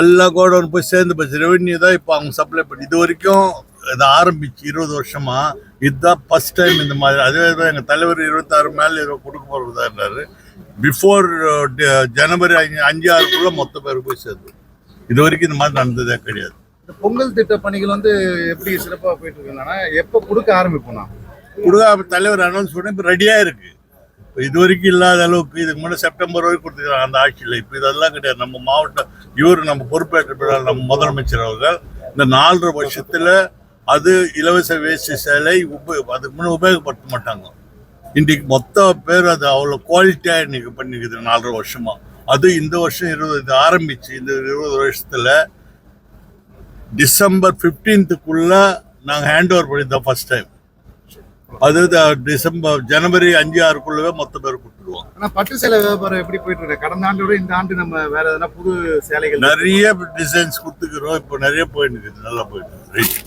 எல்லா கோடவுன் போய் சேர்ந்து போச்சு. ரெவென்யூ தான் இப்போ அவங்க சப்ளை பண்ணி. இது வரைக்கும் இது ஆரம்பிச்சு இருபது வருஷமா இதுதான் ஃபர்ஸ்ட் டைம் இந்த மாதிரி. அதே தான் எங்கள் தலைவர் இருபத்தாறு மேலே இருபது கொடுக்க போகிறதா இருந்தாரு. பிஃபோர் ஜனவரி அஞ்சு அஞ்சு ஆறுக்குள்ள மொத்த பேர் போய் சேர்ந்து. இது வரைக்கும் இந்த மாதிரி நடந்ததே கிடையாது. இந்த பொங்கல் திட்ட பணிகள் வந்து எப்படி சிறப்பாக போயிட்டு இருக்குன்னா எப்போ கொடுக்க ஆரம்பிப்போம் நான் கொடுக்க தலைவர் அனௌன்ஸ் பண்ணி இப்போ ரெடியாக இருக்கு. இப்போ இது வரைக்கும் இல்லாத அளவுக்கு இதுக்கு முன்னாடி செப்டம்பர் வரைக்கும் கொடுத்துருக்காங்க அந்த ஆட்சியில். இப்போ இதெல்லாம் கிடையாது. நம்ம மாவட்டம் இவர் நம்ம பொறுப்பேற்ற பிறகு நம்ம முதலமைச்சர் அவர்கள் இந்த நாலரை வருஷத்தில் அது இலவச வேஷ்டி சேலை உப அதுக்கு முன்னே உபயோகப்படுத்த மாட்டாங்க. இன்றைக்கு மொத்த பேர் அது அவ்வளோ குவாலிட்டியாக இன்றைக்கி பண்ணிக்குது நாலரை வருஷமாக அது இந்த வருஷம் இருபது இது ஆரம்பிச்சு இந்த இருபது வருஷத்தில் டிசம்பர் ஃபிஃப்டீன்த்துக்குள்ளே நாங்கள் ஹேண்ட் ஓவர் பண்ணியிருந்தோம் ஃபஸ்ட் டைம் அது டிசம்பர் ஜனவரி அஞ்சு ஆறுக்குள்ளவே மொத்த பேர் கொடுத்துருவோம் ஆனால் பட்டு சேலை வியாபாரம் எப்படி போயிட்டு இருக்கு கடந்த ஆண்டோட இந்த ஆண்டு நம்ம வேற எதனா புது சேலைகள் நிறைய டிசைன்ஸ் கொடுத்துக்கிறோம். இப்போ நிறைய போயிட்டு இருக்குது நல்லா போயிட்டு இருக்கு. ரைட்